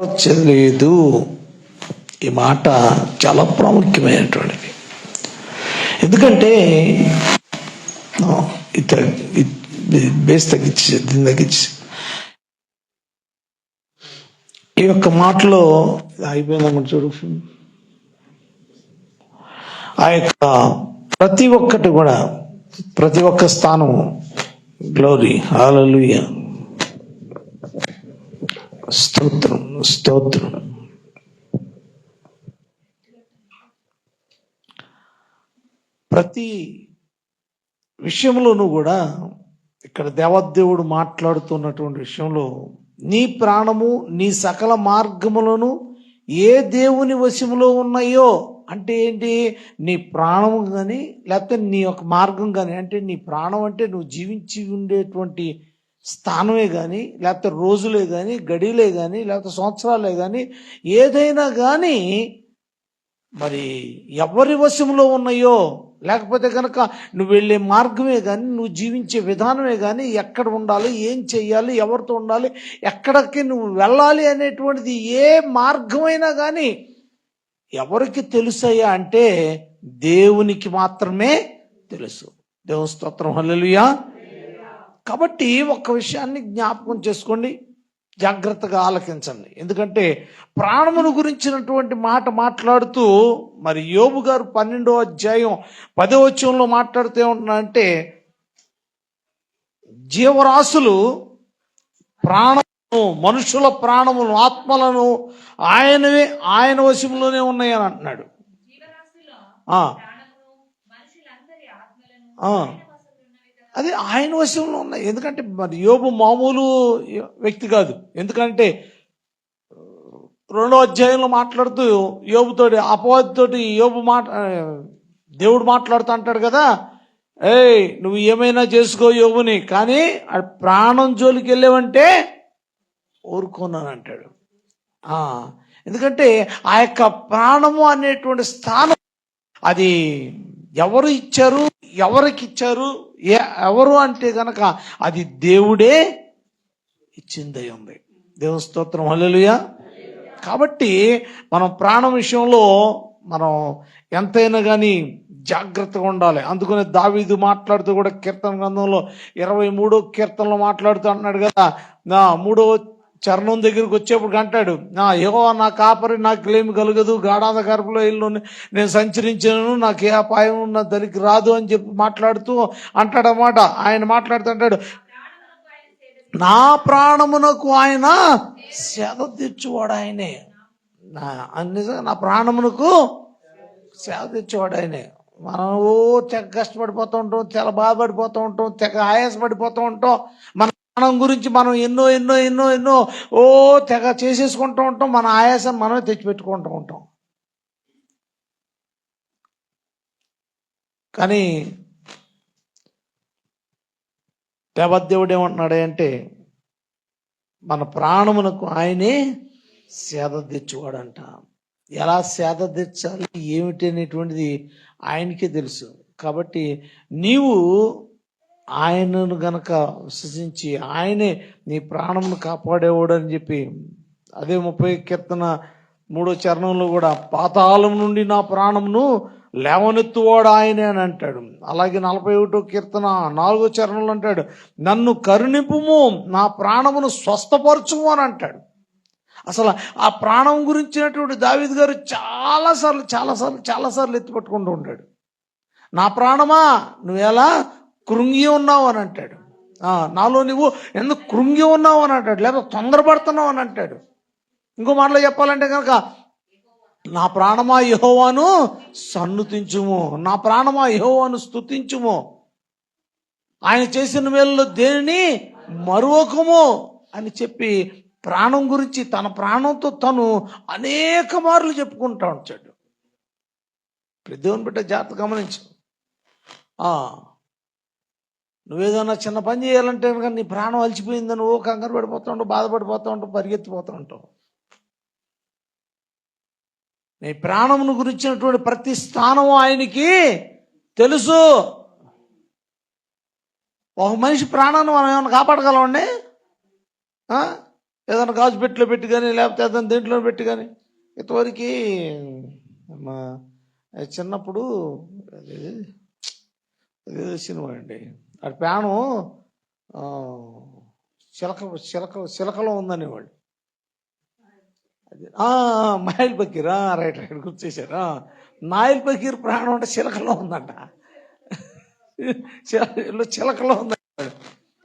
లేదు ఈ మాట చాలా ప్రాముఖ్యమైనటువంటిది. ఎందుకంటే బేస్ తగ్గించి దీన్ని తగ్గించి. ఈ యొక్క మాటలో అయిపోయిందనుకుంటు చూడు. ఆ యొక్క ప్రతి ఒక్కటి కూడా ప్రతి ఒక్క స్థానం గ్లోరీ హాలూయ స్తోత్రం స్తోత్రం. ప్రతి విషయంలోనూ కూడా ఇక్కడ దేవదేవుడు మాట్లాడుతున్నటువంటి విషయంలో నీ ప్రాణము నీ సకల మార్గములను ఏ దేవుని వశములో ఉన్నాయో అంటే ఏంటి? నీ ప్రాణం కానీ లేకపోతే నీ యొక్క మార్గం కానీ అంటే నీ ప్రాణం అంటే నువ్వు జీవించి ఉండేటువంటి స్థానమే కానీ లేకపోతే రోజులే కానీ గడిలే కానీ లేకపోతే సంవత్సరాలే కానీ ఏదైనా కానీ మరి ఎవరి వశంలో ఉన్నాయో లేకపోతే కనుక నువ్వు వెళ్ళే మార్గమే కానీ నువ్వు జీవించే విధానమే కానీ ఎక్కడ ఉండాలి ఏం చెయ్యాలి ఎవరితో ఉండాలి ఎక్కడికి నువ్వు వెళ్ళాలి అనేటువంటిది ఏ మార్గమైనా కానీ ఎవరికి తెలుసయ్యా అంటే దేవునికి మాత్రమే తెలుసు. దేవుని స్తోత్రం. కాబట్టి ఒక్క విషయాన్ని జ్ఞాపకం చేసుకోండి జాగ్రత్తగా ఆలకించండి. ఎందుకంటే ప్రాణమును గురించినటువంటి మాట మాట్లాడుతూ మరి యోబు గారు పన్నెండో అధ్యాయం పదో వచ్చంలో మాట్లాడుతూ ఏమంటున్నారంటే జీవరాశులు ప్రాణము మనుషుల ప్రాణములు ఆత్మలను ఆయనవే ఆయన వశంలోనే ఉన్నాయని అంటున్నాడు. అది ఆయన వశంలో ఉన్నాయి. ఎందుకంటే మరి యోబు మామూలు వ్యక్తి కాదు. ఎందుకంటే రెండో అధ్యాయంలో మాట్లాడుతూ యోబుతోటి అపవాదితోటి యోబు మాట దేవుడు మాట్లాడుతూ అంటాడు కదా ఏయ్ నువ్వు ఏమైనా చేసుకో యోగుని కానీ ఆ ప్రాణం జోలికి వెళ్ళావంటే ఊరుకున్నాను అంటాడు. ఎందుకంటే ఆ యొక్క ప్రాణము అనేటువంటి స్థానం అది ఎవరు ఇచ్చారు ఎవరికి ఇచ్చారు ఏ- ఎవరు అంటే గనక అది దేవుడే ఇచ్చిందై ఉంది దేవుని స్తోత్రం హల్లెలూయా. కాబట్టి మనం ప్రాణం విషయంలో మనం ఎంతైనా కానీ జాగ్రత్తగా ఉండాలి. అందుకనే దావీదు మాట్లాడుతూ కూడా కీర్తన గ్రంథంలో ఇరవై మూడో కీర్తనలో మాట్లాడుతూ అంటున్నాడు కదా నా మూడో చరణం దగ్గరికి వచ్చేప్పుడు అంటాడు నా యహో నా కాపరి నాకు కలగదు గాఢాద గర్భలో ఇల్లు నేను సంచరించాను నాకు ఏ అపాయం నా దానికి రాదు అని చెప్పి మాట్లాడుతూ అంటాడన్నమాట. ఆయన మాట్లాడుతూ అంటాడు నా ప్రాణమునకు ఆయన సేద తీర్చువాడు ఆయనే. నా నిజంగా నా ప్రాణమునకు సేద తెచ్చువాడు ఆయనే. మనం ఓ తెగ కష్టపడిపోతూ ఉంటాం చాలా బాధపడిపోతూ ఉంటాం తెగ ఆయాసపడిపోతూ ఉంటాం. మన ప్రాణం గురించి మనం ఎన్నో ఎన్నో ఎన్నో ఎన్నో ఓ తెగ చేసేసుకుంటూ ఉంటాం మన ఆయాసం మనమే తెచ్చిపెట్టుకుంటూ ఉంటాం. కానీ దేవదేవుడు ఏమంటున్నాడు అంటే మన ప్రాణమునకు ఆయనే సేద తెచ్చువాడంట. ఎలా సేద తెచ్చాలి ఏమిటి అనేటువంటిది ఆయనకే తెలుసు. కాబట్టి నీవు ఆయనను గనక విశ్వసించి ఆయనే నీ ప్రాణమును కాపాడేవాడు అని చెప్పి అదే ముప్పై కీర్తన మూడో చరణంలో కూడా పాతాళం నుండి నా ప్రాణమును లేవనెత్తువాడు ఆయనే అని అంటాడు. అలాగే నలభై ఒకటో కీర్తన నాలుగో చరణంలో అంటాడు నన్ను కరుణింపుము నా ప్రాణమును స్వస్థపరచుము అని అంటాడు. అసలు ఆ ప్రాణం గురించినటువంటి దావిద్ గారు చాలాసార్లు చాలాసార్లు చాలాసార్లు ఎత్తిపట్టుకుంటూ ఉంటాడు. నా ప్రాణమా? నువ్వు ఎలా కృంగి ఉన్నావు అని అంటాడు. నాలో నువ్వు ఎందుకు కృంగి ఉన్నావు అని అంటాడు. లేదా తొందరపడుతున్నావు అని అంటాడు. ఇంకో మాటలో చెప్పాలంటే కనుక నా ప్రాణమా యహోవాను సన్నుతించుము. నా ప్రాణమా యహోవాను స్తుతించుము. ఆయన చేసిన మేలలో దేనిని? మరువకము అని చెప్పి ప్రాణం గురించి తన ప్రాణంతో తను అనేక మార్లు చెప్పుకుంటా ఉంటాడు. ఇప్పుడు దేవుని బిడ్డ జాగ్రత్త గమనించు. ఆ, నువ్వేదన్నా చిన్న పని చేయాలంటే కనుక నీ ప్రాణం అలిచిపోయింది ఓ కంగారు పడిపోతూ ఉంటావు బాధపడిపోతూ ఉంటావు పరిగెత్తిపోతూ ఉంటావు. నీ ప్రాణమును గురించినటువంటి ప్రతి స్థానం ఆయనకి తెలుసు. ఒక మనిషి ప్రాణాన్ని మనం ఏమైనా కాపాడగలమండి? ఏదైనా గాజు పెట్టిలో పెట్టి కానీ లేకపోతే ఏదైనా దేంట్లో పెట్టి కానీ ఇంతవరకు మా చిన్నప్పుడు అది సినిమా అండి. ఆ ప్రాణం చిలక చిలక చిలకలో ఉందనేవాళ్ళు. అది మాయిల్ బకీర్ రైట్ రైట్ గుర్తేశారు నాయిల్ బకీర్ ప్రాణం అంటే చిలకలో ఉందంట. చిలకలో ఉందంట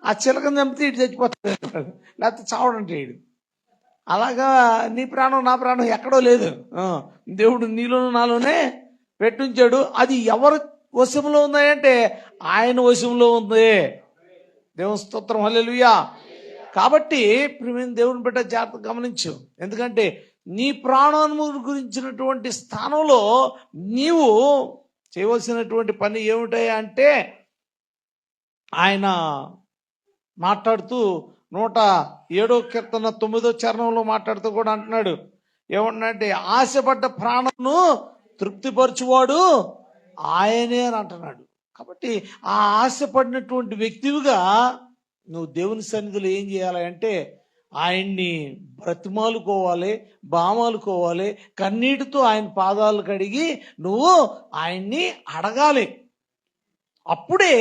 ఆ చిలకని చంపితే ఇటు చచ్చిపోతాడు. లేకపోతే చావడంటే ఇడు అలాగా నీ ప్రాణం నా ప్రాణం ఎక్కడో లేదు. దేవుడు నీలోను నాలోనే పెట్టుంచాడు. అది ఎవరు వశంలో ఉన్నాయంటే ఆయన వశంలో ఉంది. దేవుని స్తోత్రం హల్లెలుయా. కాబట్టి ప్రియమైన దేవుని బిడ్డ జాగ్రత్త గమనించు. ఎందుకంటే నీ ప్రాణాన్ని గురించినటువంటి స్థానంలో నీవు చేయవలసినటువంటి పని ఏమిటాయి అంటే ఆయన మాట్లాడుతూ నూట ఏడో కీర్తన తొమ్మిదో చరణంలో మాట్లాడుతూ కూడా అంటున్నాడు. ఏమన్నాడంటే ఆశపడ్డ ప్రాణంను తృప్తిపరచువాడు ఆయనే అని అంటున్నాడు. కాబట్టి ఆ ఆశపడినటువంటి వ్యక్తివిగా నువ్వు దేవుని సన్నిధిలో ఏం చేయాలి అంటే ఆయన్ని బ్రతిమాలుకోవాలి బామాలుకోవాలి కన్నీటితో ఆయన పాదాలు కడిగి నువ్వు ఆయన్ని అడగాలి. అప్పుడే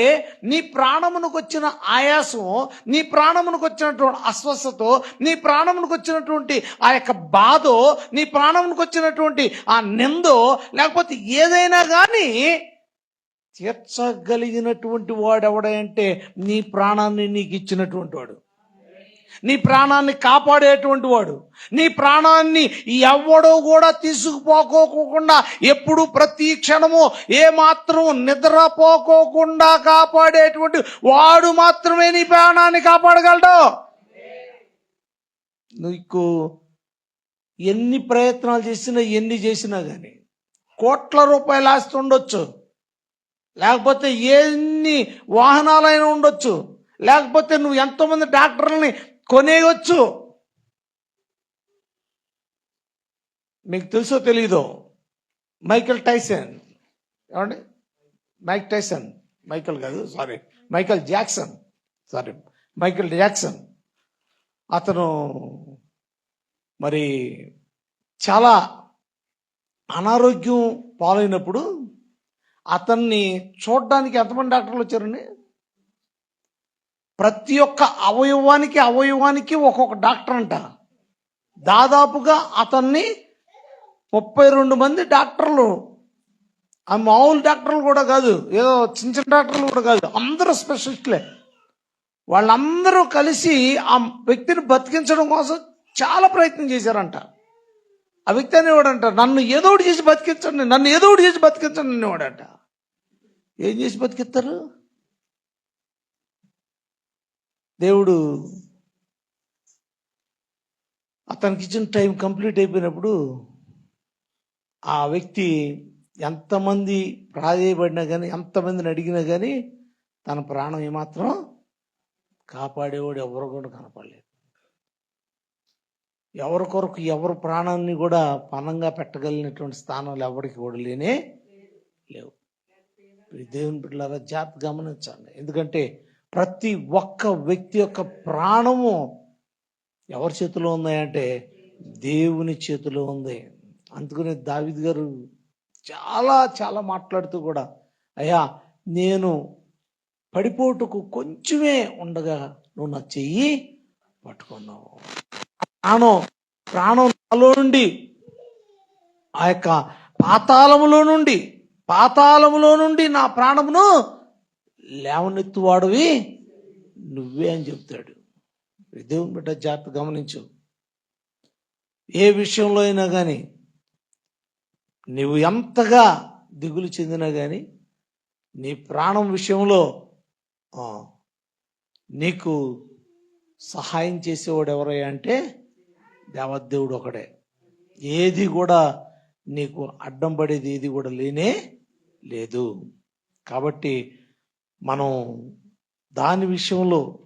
నీ ప్రాణమునకు వచ్చిన ఆయాసం నీ ప్రాణమునకు వచ్చినటువంటి అస్వస్థతో నీ ప్రాణమునకు వచ్చినటువంటి ఆ యొక్క బాధో నీ ప్రాణమునకు వచ్చినటువంటి ఆ నిందో లేకపోతే ఏదైనా కానీ తీర్చగలిగినటువంటి వాడు ఎవడంటే నీ ప్రాణాన్ని నీకు ఇచ్చినటువంటి వాడు. నీ ప్రాణాన్ని కాపాడేటువంటి వాడు. నీ ప్రాణాన్ని ఎవడో కూడా తీసుకుపోకోకుండా ఎప్పుడు ప్రతి క్షణము ఏ మాత్రం నిద్రపోకోకుండా కాపాడేటువంటి వాడు మాత్రమే నీ ప్రాణాన్ని కాపాడగలడు. నీకు ఎన్ని ప్రయత్నాలు చేసినా ఎన్ని చేసినా కానీ కోట్ల రూపాయలు ఆస్తి ఉండొచ్చు. లేకపోతే ఎన్ని వాహనాలైనా ఉండొచ్చు. లేకపోతే నువ్వు ఎంతోమంది డాక్టర్లని కొనేయవచ్చు మీకు తెలుసో తెలీదో? Michael Tyson. ఏమండి? Mike Tyson. మైకేల్ కాదు sorry. Michael Jackson. Sorry. Michael Jackson. అతను మరి చాలా అనారోగ్యం పాలైనప్పుడు అతన్ని చూడడానికి ఎంతమంది డాక్టర్లు వచ్చారండి? ప్రతి ఒక్క అవయవానికి అవయవానికి ఒక్కొక్క డాక్టర్ అంట. దాదాపుగా అతన్ని ముప్పై రెండు మంది డాక్టర్లు. ఆ మామూలు డాక్టర్లు కూడా కాదు ఏదో చిన్న చిన్న డాక్టర్లు కూడా కాదు అందరూ స్పెషలిస్ట్లే. వాళ్ళందరూ కలిసి ఆ వ్యక్తిని బతికించడం కోసం చాలా ప్రయత్నం చేశారంట. ఆ వ్యక్తి అనేవాడంట నన్ను ఏదో ఒకటి చేసి బతికించండి నన్ను ఏదో ఒకటి చేసి బతికించండి అనేవాడంట. ఏం చేసి బతికిస్తారు? దేవుడు అతనికి ఇచ్చిన టైం కంప్లీట్ అయిపోయినప్పుడు ఆ వ్యక్తి ఎంతమంది ప్రాధేయపడినా కానీ ఎంతమందిని అడిగినా కానీ తన ప్రాణం ఏమాత్రం కాపాడేవాడు ఎవరు కూడా కనపడలేదు. ఎవరి కొరకు ఎవరి ప్రాణాన్ని కూడా పనంగా పెట్టగలిగినటువంటి స్థానాలు ఎవరికి కూడా లేనే లేవు. దేవుని బిడ్డలారా జాగ్రత్త గమనించండి. ఎందుకంటే ప్రతి ఒక్క వ్యక్తి యొక్క ప్రాణము ఎవరి చేతిలో ఉన్నాయంటే దేవుని చేతిలో ఉంది. అందుకనే దావిద్ గారు చాలా చాలా మాట్లాడుతూ కూడా అయ్యా నేను పడిపోటుకు కొంచెమే ఉండగా నువ్వు నా చెయ్యి పట్టుకున్నావు. ప్రాణం ప్రాణం నాలో నుండి ఆ యొక్క పాతాళములో నుండి పాతాళములో నుండి నా ప్రాణమును లేవనెత్తువాడివి నువ్వే అని చెప్తాడు. దేవుని బిడ్డ జాగ్రత్త గమనించు. ఏ విషయంలో అయినా కానీ నీవు ఎంతగా దిగులు చెందినా కానీ నీ ప్రాణం విషయంలో నీకు సహాయం చేసేవాడు ఎవరయ్యా అంటే దేవదేవుడు ఒకడే. ఏది కూడా నీకు అడ్డం పడేది ఏది కూడా లేనే లేదు. కాబట్టి మనం దాని విషయంలో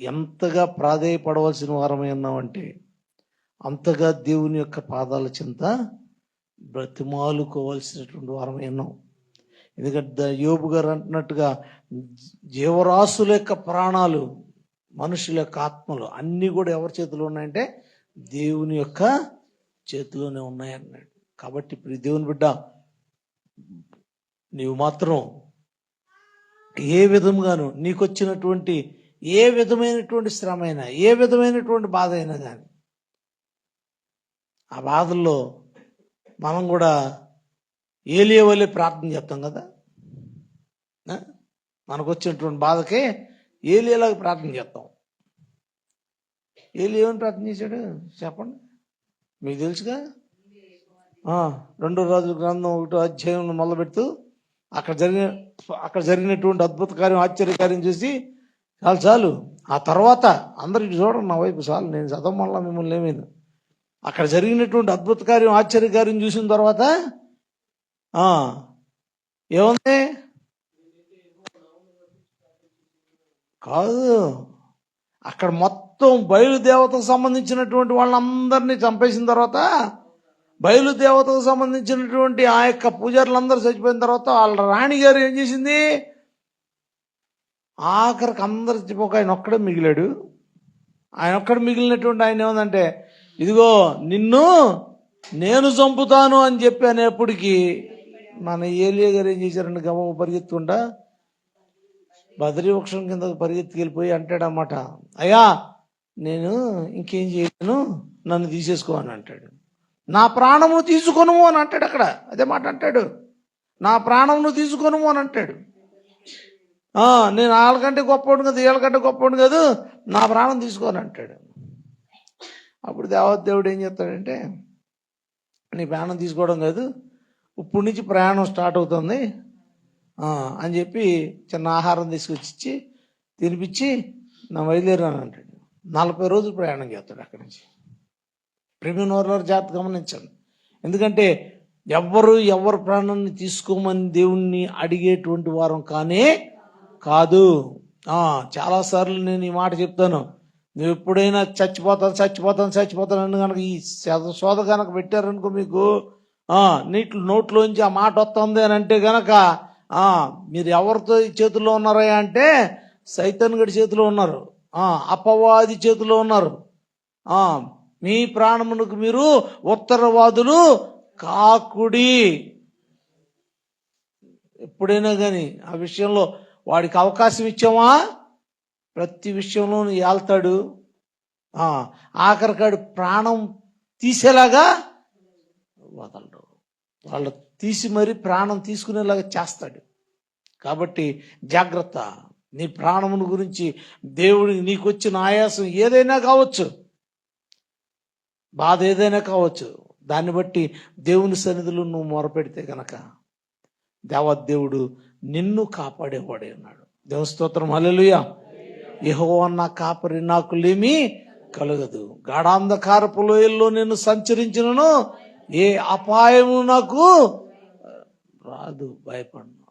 ఎంతగా ప్రాధేయపడవలసిన వారమై ఉన్నామంటే అంతగా దేవుని యొక్క పాదాల చింత బ్రతిమాలుకోవాల్సినటువంటి వారమై ఉన్నాం. ఎందుకంటే యోబు గారు అంటున్నట్టుగా జీవరాశుల యొక్క ప్రాణాలు మనుషుల యొక్క ఆత్మలు అన్నీ కూడా ఎవరి చేతిలో ఉన్నాయంటే దేవుని యొక్క చేతిలోనే ఉన్నాయన్నాడు. కాబట్టి ఇప్పుడు దేవుని బిడ్డ నీవు మాత్రం ఏ విధంగాను నీకు వచ్చినటువంటి ఏ విధమైనటువంటి శ్రమ అయినా ఏ విధమైనటువంటి బాధ అయినా కానీ ఆ బాధల్లో మనం కూడా ఏలియ వల్లే ప్రార్థన చేస్తాం కదా? మనకు వచ్చినటువంటి బాధకే ఏలియలాగా ప్రార్థన చేస్తాం. ఏలి ప్రార్థన చేశాడు? చెప్పండి. మీకు తెలుసుగా? రెండు రెండో రోజుల గ్రంథం ఒకటో అధ్యాయం మొదలు పెడుతూ అక్కడ జరిగిన అక్కడ జరిగినటువంటి అద్భుత కార్యం ఆశ్చర్యకార్యం చూసి చాలు చాలు. ఆ తర్వాత అందరికి ఇటు చూడండి నా వైపు చాలు నేను చదవమల్లా మిమ్మల్ని ఏమైంది? అక్కడ జరిగినటువంటి అద్భుత కార్యం ఆశ్చర్యకార్యం చూసిన తర్వాత ఏముంది? కాదు. అక్కడ మొత్తం బయలుదేవతకు సంబంధించినటువంటి వాళ్ళందరినీ చంపేసిన తర్వాత బయలు దేవతకు సంబంధించినటువంటి ఆ యొక్క పూజారులందరూ చచ్చిపోయిన తర్వాత వాళ్ళ రాణి గారు ఏం చేసింది? ఆఖరికి అందరు చచ్చిపోక ఆయన ఒక్కడే మిగిలాడు. ఆయన ఒక్కడ మిగిలినటువంటి ఆయన ఏమందంటే ఇదిగో నిన్ను నేను చంపుతాను అని చెప్పి అనేప్పటికీ మన ఏలియా గారు ఏం చేశారండి గమ పరిగెత్తుకుంటా బద్రీవృక్షం కింద పరిగెత్తుకెళ్ళిపోయి అంటాడన్నమాట. అయ్యా నేను ఇంకేం చేయను నన్ను తీసేసుకో అని అంటాడు. నా ప్రాణము తీసుకొను అని అంటాడు అక్కడ. అదే మాట అంటాడు. నా ప్రాణమును తీసుకొను అని అంటాడు. నేను వాళ్ళకంటే గొప్పవాడు కాదు వీళ్ళకంటే గొప్పవాడు కాదు నా ప్రాణం తీసుకోని అంటాడు. అప్పుడు దేవదేవుడు ఏం చేస్తాడంటే నీ ప్రాణం తీసుకోవడం కాదు ఇప్పుడు నుంచి ప్రయాణం స్టార్ట్ అవుతుంది. అని చెప్పి చిన్న ఆహారం తీసుకొచ్చి ఇచ్చి తినిపించి నా బయలుదేరాను అంటాడు. నలభై రోజులు ప్రయాణం చేస్తాడు అక్కడి నుంచి. ప్రేమిన వారు జాగ్రత్త గమనించండి. ఎందుకంటే ఎవ్వరు ఎవరి ప్రాణాన్ని తీసుకోమని దేవుణ్ణి అడిగేటువంటి వారం కానే కాదు. చాలాసార్లు నేను ఈ మాట చెప్తాను. నువ్వు ఎప్పుడైనా చచ్చిపోతాను చచ్చిపోతాను చచ్చిపోతాను అని కనుక ఈ శోధ కనుక పెట్టారనుకో మీకు నీటి నోట్లోంచి ఆ మాట వస్తుంది అని అంటే కనుక మీరు ఎవరితో చేతుల్లో ఉన్నారా అంటే సైతన్ గడి చేతిలో ఉన్నారు. అపవాది చేతిలో ఉన్నారు. మీ ప్రాణమునకు మీరు ఉత్తరవాదులు కాకుడి. ఎప్పుడైనా కానీ ఆ విషయంలో వాడికి అవకాశం ఇచ్చామా? ప్రతి విషయంలోనూ ఏళ్తాడు. ఆఖరికాడు ప్రాణం తీసేలాగా వదలడు. వాళ్ళు తీసి మరి ప్రాణం తీసుకునేలాగా చేస్తాడు. కాబట్టి జాగ్రత్త. నీ ప్రాణమును గురించి దేవుడికి నీకు వచ్చిన ఆయాసం ఏదైనా కావచ్చు. బాధ ఏదైనా కావచ్చు దాన్ని బట్టి దేవుని సన్నిధిలో నువ్వు మొరపెడితే గనక దేవదేవుడు నిన్ను కాపాడేవాడే ఉన్నాడు. దేవ స్తోత్రం హల్లెలూయా. యెహోవా నా కాపరి నాకు లేమి కలగదు. గాఢాంధకారపు లోయల్లో నేను సంచరించినను ఏ అపాయము నాకు రాదు భయపడను.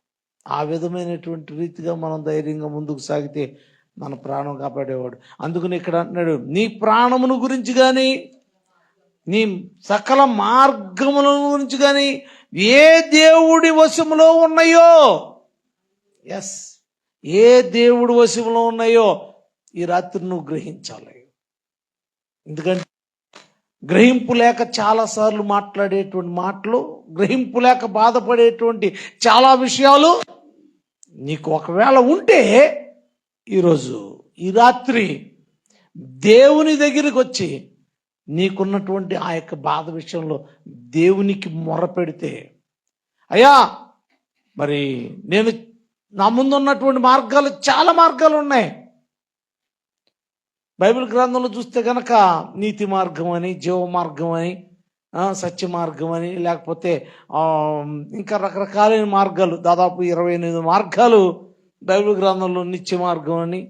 ఆ విధమైనటువంటి రీతిగా మనం ధైర్యంగా ముందుకు సాగితే మన ప్రాణం కాపాడేవాడు. అందుకని ఇక్కడ అంటున్నాడు నీ ప్రాణమును గురించి కానీ నీ సకల మార్గముల గురించి కానీ ఏ దేవుడి వశములో ఉన్నాయో ఎస్ ఏ దేవుడి వశములో ఉన్నాయో ఈ రాత్రి నువ్వు గ్రహించాలి. ఎందుకంటే గ్రహింపు లేక చాలాసార్లు మాట్లాడేటువంటి మాటలు గ్రహింపు లేక బాధపడేటువంటి చాలా విషయాలు నీకు ఒకవేళ ఉంటే ఈరోజు ఈ రాత్రి దేవుని దగ్గరికి వచ్చి నీకున్నటువంటి ఆ యొక్క బాధ విషయంలో దేవునికి మొరపెడితే అయ్యా మరి నేను నా ముందు ఉన్నటువంటి మార్గాలు చాలా మార్గాలు ఉన్నాయి. బైబిల్ గ్రంథంలో చూస్తే కనుక నీతి మార్గం అని జీవ మార్గం అని సత్య మార్గం అని లేకపోతే ఇంకా రకరకాలైన మార్గాలు దాదాపు ఇరవై ఎనిమిది మార్గాలు బైబిల్ గ్రంథంలో నిత్య మార్గం అని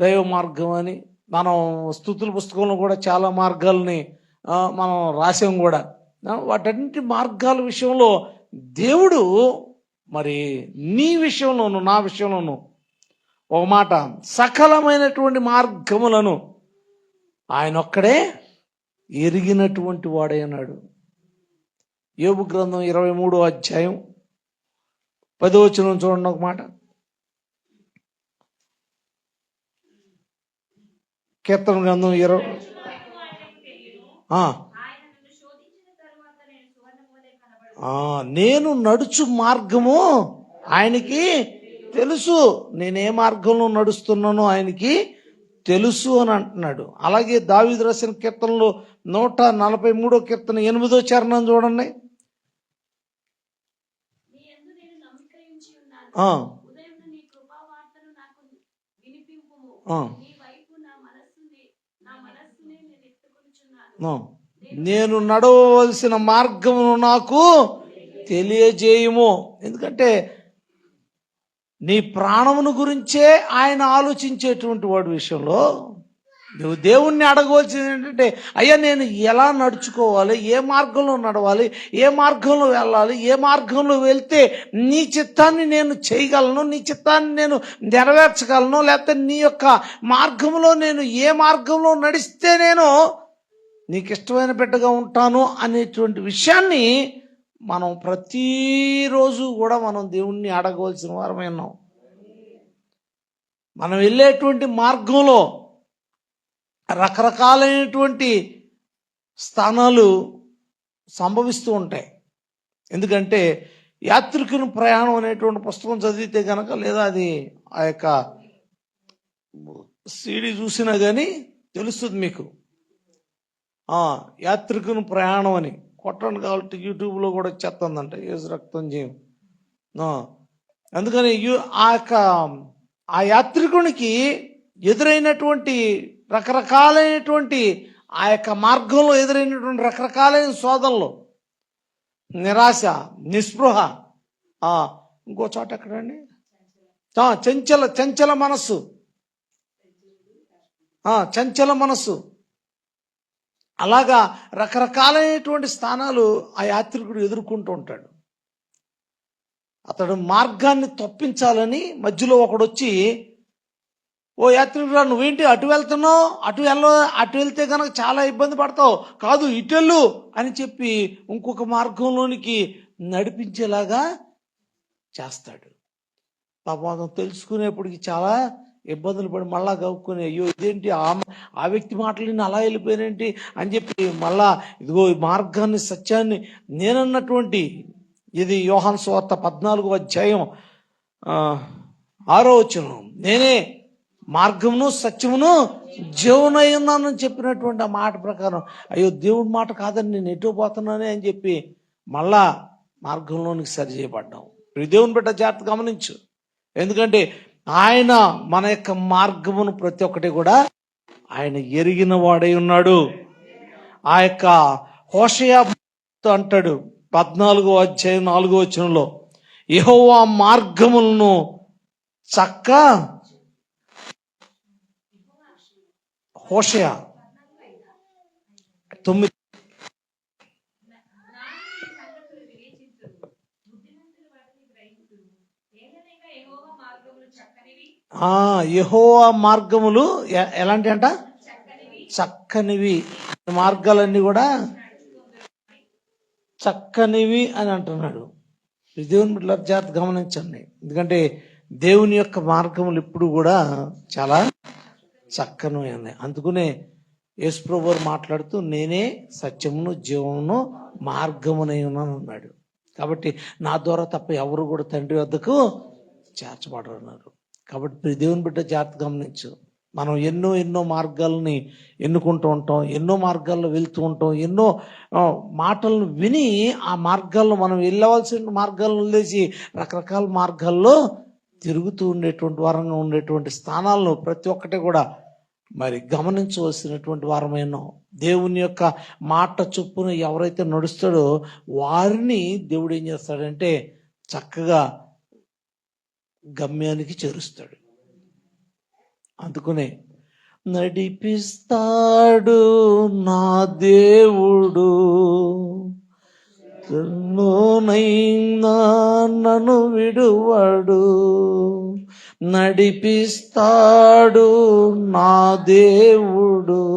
దైవ మార్గం అని మనం స్థుతుల పుస్తకంలో కూడా చాలా మార్గాల్ని మనం రాసాం కూడా. వాటన్నింటి మార్గాల విషయంలో దేవుడు మరి నీ విషయంలోను నా విషయంలోను ఒక మాట సకలమైనటువంటి మార్గములను ఆయన ఒక్కడే ఎరిగినటువంటి వాడే అన్నాడు. యోగు గ్రంథం ఇరవై మూడో అధ్యాయం పదవచనం చూడండి ఒక మాట. కీర్తన గ్రంథం ఇరవై నేను నడుచు మార్గము ఆయనకి తెలుసు. నేను ఏ మార్గంలో నడుస్తున్నానో ఆయనకి తెలుసు అని అంటున్నాడు. అలాగే దావిదు రాసిన కీర్తనలో నూట నలభై మూడో కీర్తన ఎనిమిదో చరణం చూడండి. ఆ, ఉదయం నీ కృపావార్తను నాకు వినిపింపుము ఆ. నీ వైపు నా మనస్సుని నా మనస్సుని నేను ఎత్తుకొనుచున్నాను ఆ. నేను నడవవలసిన మార్గమును నాకు తెలియజేయము. ఎందుకంటే నీ ప్రాణమును గురించే ఆయన ఆలోచించేటువంటి వాడి విషయంలో నువ్వు దేవుణ్ణి అడగవలసింది ఏంటంటే అయ్యా నేను ఎలా నడుచుకోవాలి? ఏ మార్గంలో నడవాలి? ఏ మార్గంలో వెళ్ళాలి? ఏ మార్గంలో వెళ్తే నీ చిత్తాన్ని నేను చేయగలను? నీ చిత్తాన్ని నేను నెరవేర్చగలను? లేకపోతే నీ యొక్క మార్గంలో నేను ఏ మార్గంలో నడిస్తే నేను నీకు ఇష్టమైన బిడ్డగా ఉంటాను అనేటువంటి విషయాన్ని మనం ప్రతిరోజు కూడా మనం దేవుణ్ణి అడగవలసిన వారమే ఉన్నాం. మనం వెళ్ళేటువంటి మార్గంలో రకరకాలైనటువంటి స్థానాలు సంభవిస్తూ ఉంటాయి. ఎందుకంటే యాత్రికుని ప్రయాణం అనేటువంటి పుస్తకం చదివితే కనుక లేదా అది ఆ యొక్క సీడీ చూసినా కానీ తెలుస్తుంది మీకు. యాత్రికుని ప్రయాణం అని. కొట్టండి కాబట్టి యూట్యూబ్లో కూడా వచ్చేస్తుందంట. ఏసు రక్తం చేయం అందుకని యూ ఆ యొక్క ఆ యాత్రికునికి ఎదురైనటువంటి రకరకాలైనటువంటి ఆ యొక్క మార్గంలో ఎదురైనటువంటి రకరకాలైన శోధనలు. నిరాశ నిస్పృహ. ఇంకో చోట ఎక్కడండి? చంచల చంచల మనస్సు. చంచల మనస్సు. అలాగా రకరకాలైనటువంటి స్థానాలు ఆ యాత్రికుడు ఎదుర్కొంటూ ఉంటాడు. అతడు మార్గాన్ని తప్పించాలని మధ్యలో ఒకడు వచ్చి ఓ యాత్రికుడు నువ్వేంటి అటు వెళ్తున్నావు? అటు వెళ్ళ అటు వెళ్తే కనుక చాలా ఇబ్బంది పడతావు. కాదు ఇటెళ్ళు అని చెప్పి ఇంకొక మార్గంలోనికి నడిపించేలాగా చేస్తాడు. పాపం తెలుసుకునేప్పటికి చాలా ఇబ్బందులు పడి మళ్ళా గవ్వుకుని అయ్యో ఇదేంటి? ఆ ఆ వ్యక్తి మాటలు నేను అలా వెళ్ళిపోయినేంటి? అని చెప్పి మళ్ళా ఇదిగో ఈ మార్గాన్ని సత్యాన్ని నేనన్నటువంటి ఇది యోహాన్ స్వార్త పద్నాలుగో అధ్యాయం ఆరో వచనం. నేనే మార్గమును సత్యమును జీవనై ఉన్నానని చెప్పినటువంటి ఆ మాట ప్రకారం అయ్యో దేవుడి మాట కాదని నేను ఎటు పోతున్నానే అని చెప్పి మళ్ళా మార్గంలోనికి సరి చేయబడ్డాం. ఈ దేవుని బిడ్డ జాగ్రత్త గమనించు. ఎందుకంటే ఆయన మన యొక్క మార్గమును ప్రతి ఒక్కటి కూడా ఆయన ఎరిగిన వాడై ఉన్నాడు. ఆ యొక్క హోషయా అంటాడు పద్నాలుగో అధ్యాయం నాలుగో వచనంలో యహోవా మార్గములను చక్క హోషయా తొమ్మిది జ్ఞానులు ఈ సంగతులు వివేచింతురు బుద్ధిమంతులు వాటిని గ్రహింతురు ఏలనగా యెహోవా మార్గములు చక్కనివి ఆ యహో మార్గములు ఎలాంటి అంట? చక్కనివి. మార్గాలన్నీ కూడా చక్కనివి అని అంటున్నాడు. దేవుని బిడ్డల జాగ్రత్త గమనించండి. ఎందుకంటే దేవుని యొక్క మార్గములు ఇప్పుడు కూడా చాలా చక్కనివి ఉన్నాయి. అందుకనే యేసుప్రభు మాట్లాడుతూ నేనే సత్యమును జీవమును మార్గమునై ఉన్నాను అన్నాడు. కాబట్టి నా ద్వారా తప్ప ఎవరు కూడా తండ్రి వద్దకు చేర్చబడరు అన్నారు. కాబట్టి దేవుని బిడ్డ జాగ్రత్త గమనించు. మనం ఎన్నో ఎన్నో మార్గాలని ఎన్నుకుంటూ ఉంటాం ఎన్నో మార్గాల్లో వెళ్తూ ఉంటాం ఎన్నో మాటలను విని ఆ మార్గాల్లో మనం వెళ్ళవలసిన మార్గాలను వదిలేసి రకరకాల మార్గాల్లో తిరుగుతూ ఉండేటువంటి వారంగా ఉండేటువంటి స్థానాలను ప్రతి ఒక్కటి కూడా మరి గమనించవలసినటువంటి వారమైనా దేవుని యొక్క మాట చొప్పున ఎవరైతే నడుస్తాడో వారిని దేవుడు ఏం చేస్తాడంటే చక్కగా గమ్యానికి చేరుస్తాడు. అందుకునే నడిపిస్తాడు నా దేవుడు. ఎన్నోనైనా నన్ను విడువడు. నడిపిస్తాడు నా దేవుడు.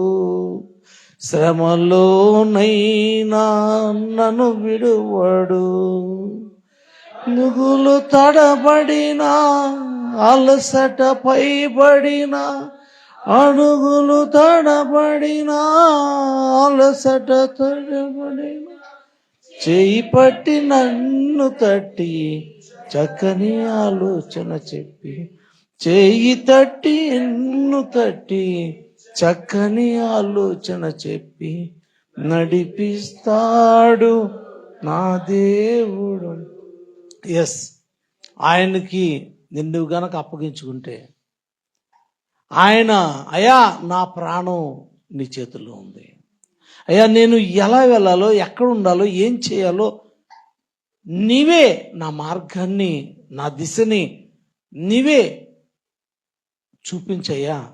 శ్రమలోనైనా నన్ను విడువడు. నుగులు తడబడిన అలసట పైబడిన అడుగులు తడబడిన అలసట తడబడిన. చేయి పట్టి నన్ను తట్టి చక్కని ఆలోచన చెప్పి చేయి తట్టి ఎన్ను తట్టి చక్కని ఆలోచన చెప్పి నడిపిస్తాడు నా దేవుడు. ఎస్ ఆయనకి నిన్ను గనక అప్పగించుకుంటే ఆయన అయా నా ప్రాణం నీ చేతుల్లో ఉంది. అయ్యా నేను ఎలా వెళ్ళాలో ఎక్కడ ఉండాలో ఏం చేయాలో నీవే నా మార్గాన్ని నా దిశని నీవే చూపించయ్యా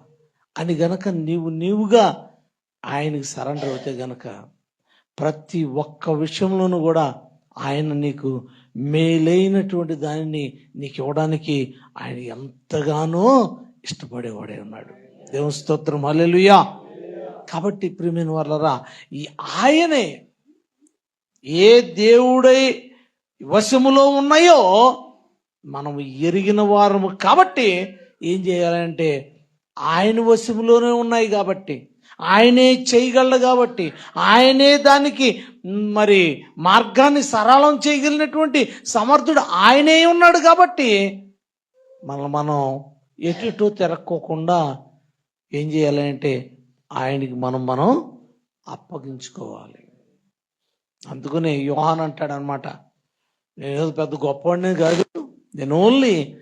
అని గనక నీవు నీవుగా ఆయనకి సరెండర్ అవుతే గనక ప్రతి ఒక్క విషయంలోనూ కూడా ఆయన నీకు మేలైనటువంటి దానిని నీకు ఇవ్వడానికి ఆయన ఎంతగానో ఇష్టపడేవాడే ఉన్నాడు. దేవుని స్తోత్రం. కాబట్టి ప్రియమైన వాళ్ళరా ఈ ఆయనే ఏ దేవుడై వశములో ఉన్నాయో మనం ఎరిగిన వారము కాబట్టి ఏం చేయాలంటే ఆయన వశములోనే ఉన్నాయి కాబట్టి ఆయనే చేయగలడు కాబట్టి ఆయనే దానికి మరి మార్గాన్ని సరళం చేయగలిగినటువంటి సమర్థుడు ఆయనే ఉన్నాడు కాబట్టి మనం మనం ఎటు తిరక్కోకుండా ఏం చేయాలంటే ఆయనకి మనం మనం అప్పగించుకోవాలి. అందుకనే యోహాన్ అంటాడు అనమాట నేను పెద్ద గొప్పవాడిని కాదు. నేను ఓన్లీ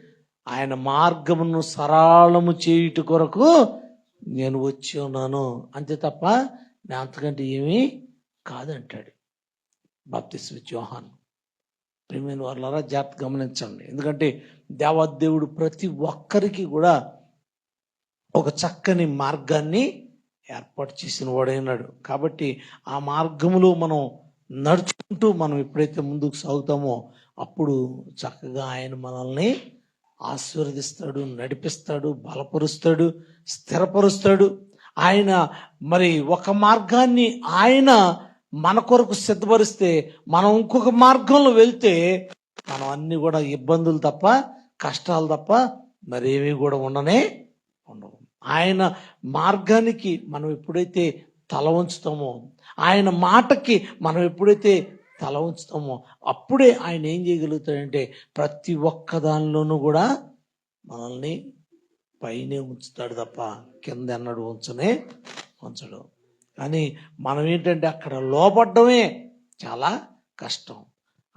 ఆయన మార్గమును సరళము చేయుట కొరకు నేను వచ్చి ఉన్నాను. అంతే తప్ప నేను అంతకంటే ఏమీ కాదంటాడు బాప్తిస్ యోహాన్. ప్రేమైన వాళ్ళారా జాగ్రత్త గమనించండి. ఎందుకంటే దేవాదేవుడు ప్రతి ఒక్కరికి కూడా ఒక చక్కని మార్గాన్ని ఏర్పాటు చేసిన వాడైనాడు. కాబట్టి ఆ మార్గములో మనం నడుచుకుంటూ మనం ఎప్పుడైతే ముందుకు సాగుతామో అప్పుడు చక్కగా ఆయన మనల్ని ఆశీర్వదిస్తాడు నడిపిస్తాడు బలపరుస్తాడు స్థిరపరుస్తాడు. ఆయన మరి ఒక మార్గాన్ని ఆయన మన కొరకు సిద్ధపరిస్తే మనం ఇంకొక మార్గంలో వెళ్తే మనం అన్ని కూడా ఇబ్బందులు తప్ప కష్టాలు తప్ప మరేమీ కూడా ఉండనే ఉండవు. ఆయన మార్గానికి మనం ఎప్పుడైతే తల ఉంచుతామో ఆయన మాటకి మనం ఎప్పుడైతే తల ఉంచుతామో. అప్పుడే ఆయన ఏం చేయగలుగుతాడంటే ప్రతి ఒక్క దానిలోనూ కూడా మనల్ని పైనే ఉంచుతాడు తప్ప కింద ఎన్నడు ఉంచనే ఉంచడు. కానీ మనం ఏంటంటే అక్కడ లోపడ్డమే చాలా కష్టం.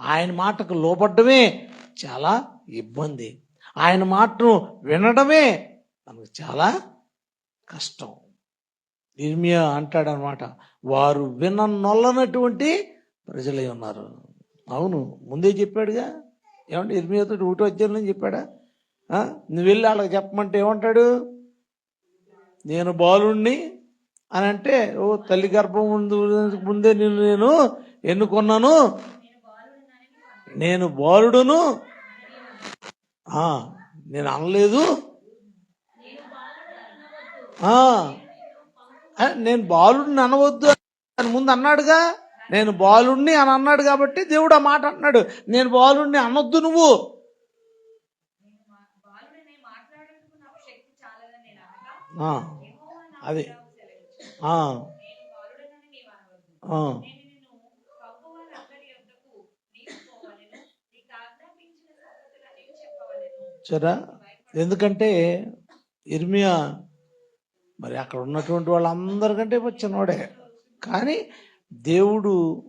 ఆయన మాటకు లోపడ్డమే చాలా ఇబ్బంది. ఆయన మాటను వినడమే మనకు చాలా కష్టం. నిర్మియా అంటాడనమాట వారు విననొల్లనటువంటి ప్రజలై ఉన్నారు. అవును ముందే చెప్పాడుగా. ఏమంటే ఇర్మియాతో ఒకటో అధ్యాయంలో చెప్పాడా? నువ్వు వెళ్ళి వాళ్ళకి చెప్పమంటే ఏమంటాడు? నేను బాలుణ్ణి అని అంటే ఓ తల్లి గర్భం ముందు ముందే నిన్ను నేను ఎన్నుకున్నాను. నేను బాలుడును. నేను అనలేదు. నేను బాలుడిని అనవద్దు అని ముందు అన్నాడుగా. నేను బాలుణ్ణి అని అన్నాడు కాబట్టి దేవుడు ఆ మాట అన్నాడు నేను బాలుణ్ణి అనొద్దు నువ్వు. అది. సరే ఎందుకంటే ఇర్మియా మరి అక్కడ ఉన్నటువంటి వాళ్ళందరికంటే చిన్నవాడే కానీ దేవుడు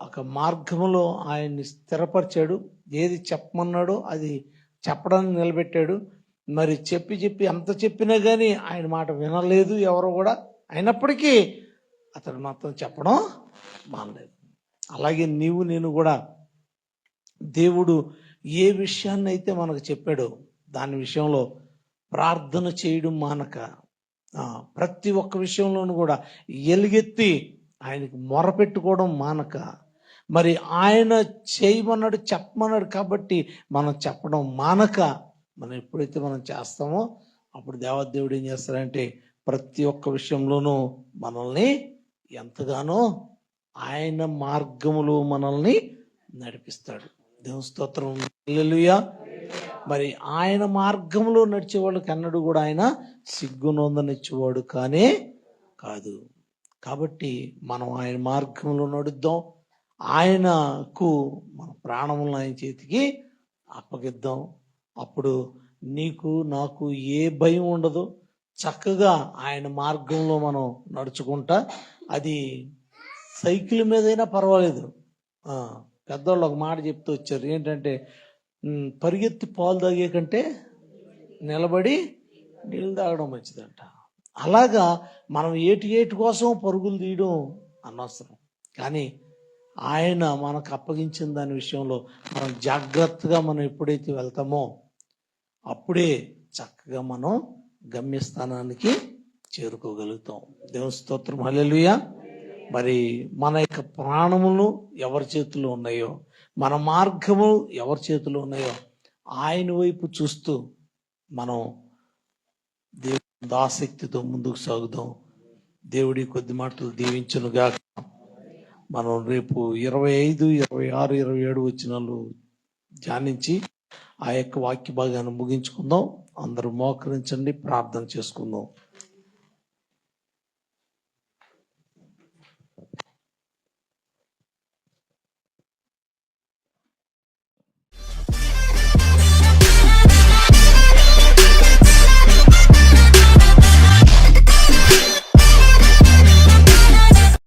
ఒక మార్గంలో ఆయన్ని స్థిరపరిచాడు. ఏది చెప్పమన్నాడో అది చెప్పడానికి నిలబెట్టాడు. మరి చెప్పి చెప్పి ఎంత చెప్పినా కానీ ఆయన మాట వినలేదు ఎవరు కూడా. అయినప్పటికీ అతడు మాత్రం చెప్పడం మానలేదు. అలాగే నీవు నేను కూడా దేవుడు ఏ విషయాన్ని అయితే మనకు చెప్పాడో దాని విషయంలో ప్రార్థన చేయడం మానక. ప్రతి ఒక్క విషయంలోనూ కూడా ఎలుగెత్తి ఆయనకి మొరపెట్టుకోవడం మానక. మరి ఆయన చేయమన్నాడు చెప్పమన్నాడు కాబట్టి మనం చెప్పడం మానక. మనం ఎప్పుడైతే మనం చేస్తామో అప్పుడు దేవదేవుడు ఏం చేస్తారంటే ప్రతి ఒక్క విషయంలోనూ మనల్ని ఎంతగానో ఆయన మార్గములో మనల్ని నడిపిస్తాడు. దేవుని స్తోత్రం. మరి ఆయన మార్గంలో నడిచే వాళ్ళకి అన్నడు కూడా ఆయన సిగ్గునొందనిచ్చేవాడు కానే కాదు. కాబట్టి మనం ఆయన మార్గంలో నడుద్దాం. ఆయనకు మన ప్రాణములను ఆయన చేతికి అప్పగిద్దాం. అప్పుడు నీకు నాకు ఏ భయం ఉండదు. చక్కగా ఆయన మార్గంలో మనం నడుచుకుంటా అది సైకిల్ మీదైనా పర్వాలేదు. పెద్దవాళ్ళు ఒక మాట చెప్తూ వచ్చారు. ఏంటంటే పరిగెత్తి పాలు తాగే కంటే నిలబడి నీళ్ళు తాగడం మంచిదంట. అలాగా మనం ఏటి ఏటి కోసం పరుగులు తీయడం అనవసరం. కానీ ఆయన మనకు అప్పగించిన దాని విషయంలో మనం జాగ్రత్తగా మనం ఎప్పుడైతే వెళ్తామో అప్పుడే చక్కగా మనం గమ్యస్థానానికి చేరుకోగలుగుతాం. దేవుని స్తోత్రం. హలెలుయ మరి మన యొక్క ప్రాణములు ఎవరి చేతిలో ఉన్నాయో మన మార్గము ఎవరి చేతిలో ఉన్నాయో ఆయన వైపు చూస్తూ మనం దేవుని ఆసక్తితో ముందుకు సాగుదాం. దేవుడి కొద్ది మాటలు దీవించునుగా మనం రేపు ఇరవై ఐదు ఇరవై ఆరు ఇరవై ఏడు వచ్చినాలు ధ్యానించి ఆ యొక్క వాక్య భాగాన్ని ముగించుకుందాం. అందరూ మోకరించండి ప్రార్థన చేసుకుందాం.